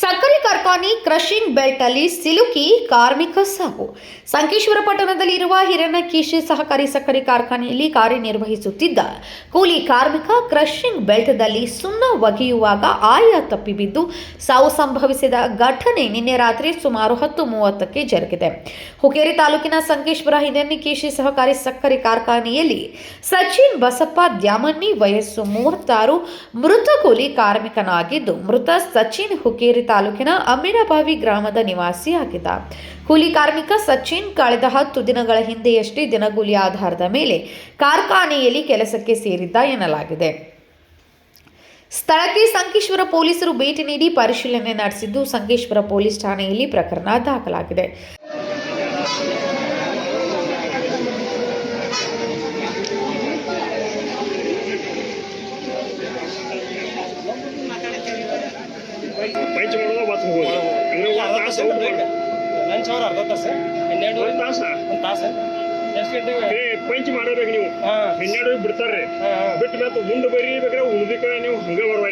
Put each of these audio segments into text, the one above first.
ಸಕ್ಕರೆ ಕಾರ್ಖಾನೆ crushing belt ಅಲ್ಲಿ ಸಿಲುಕಿ ಕಾರ್ಮಿಕ ಸಾವು. ಸಂಕೇಶ್ವರ ಪಟ್ಟಣದಲ್ಲಿರುವ ಹಿರಣ್ಯಕೇಶಿ ಸಹಕಾರಿ ಸಕ್ಕರೆ ಕಾರ್ಖಾನೆಯಲ್ಲಿ ಕಾರ್ಯನಿರ್ವಹಿಸುತ್ತಿದ್ದ ಕೂಲಿ ಕಾರ್ಮಿಕ ಕ್ರಷಿಂಗ್ ಬೆಲ್ಟ್ದಲ್ಲಿ ಸುಣ್ಣ ಒಗೆಯುವಾಗ ಆಯ ತಪ್ಪಿ ಬಿದ್ದು ಸಾವು ಸಂಭವಿಸಿದ ಘಟನೆ ನಿನ್ನೆ ರಾತ್ರಿ ಸುಮಾರು ಹತ್ತು ಮೂವತ್ತಕ್ಕೆ ಜರುಗಿದೆ. ಹುಕ್ಕೇರಿ ತಾಲೂಕಿನ ಸಂಕೇಶ್ವರ ಹಿರಣ್ಯಕೇಶಿ ಸಹಕಾರಿ ಸಕ್ಕರೆ ಕಾರ್ಖಾನೆಯಲ್ಲಿ ಸಚಿನ್ ಬಸಪ್ಪ ದ್ಯಾಮಣ್ಣಿ ವಯಸ್ಸು ಮೂವತ್ತಾರು, ಮೃತ ಕೂಲಿ ಕಾರ್ಮಿಕನಾಗಿದ್ದು, ಮೃತ ಸಚಿನ್ ಹುಕ್ಕೇರಿ ತಾಲೂಕಿನ ಅಮ್ಮಿನಬಾವಿ ಗ್ರಾಮದ ನಿವಾಸಿಯಾಗಿದ್ದ. ಕೂಲಿ ಕಾರ್ಮಿಕ ಸಚಿನ್ ಕಳೆದ ಹತ್ತು ದಿನಗಳ ಹಿಂದೆಯಷ್ಟೇ ದಿನಗೂಲಿ ಆಧಾರದ ಮೇಲೆ ಕಾರ್ಖಾನೆಯಲ್ಲಿ ಕೆಲಸಕ್ಕೆ ಸೇರಿದ್ದ ಎನ್ನಲಾಗಿದೆ. ಸ್ಥಳಕ್ಕೆ ಸಂಕೇಶ್ವರ ಪೊಲೀಸರು ಭೇಟಿ ನೀಡಿ ಪರಿಶೀಲನೆ ನಡೆಸಿದ್ದು ಸಂಕೇಶ್ವರ ಪೊಲೀಸ್ ಠಾಣೆಯಲ್ಲಿ ಪ್ರಕರಣ ದಾಖಲಾಗಿದೆ. ಹೋಗೋದು ಅಂದ್ರೆ ಒಂದು ತಾಸು ಲಂಚ್ ಅವರ್ ಅರ್ಧ ತಾಸು ಹನ್ನೆರಡು ಒಂದು ತಾಸ. ಒಂದು ತಾಸು. ಎಷ್ಟು ಗಂಟೆಗೆ? ಏ ಪಂಚ್ ಮಾಡಬೇಕು ನೀವು? ಹನ್ನೆರಡು ಹಾ. ಬಿಟ್ಟು ಮತ್ತೆ ಮುಂದೆ ಬರೀ ಬೇಕಾದ್ರೆ ಉಳ್ದಿಕ ನೀವು ಹಂಗೆ ಬರುವ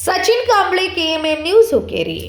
ಸಚಿನ್ ಕಾಂಬ್ಳೆ ಕೆಎಂಎನ್ ನ್ಯೂಸ್ ಹುಕ್ಕೇರಿ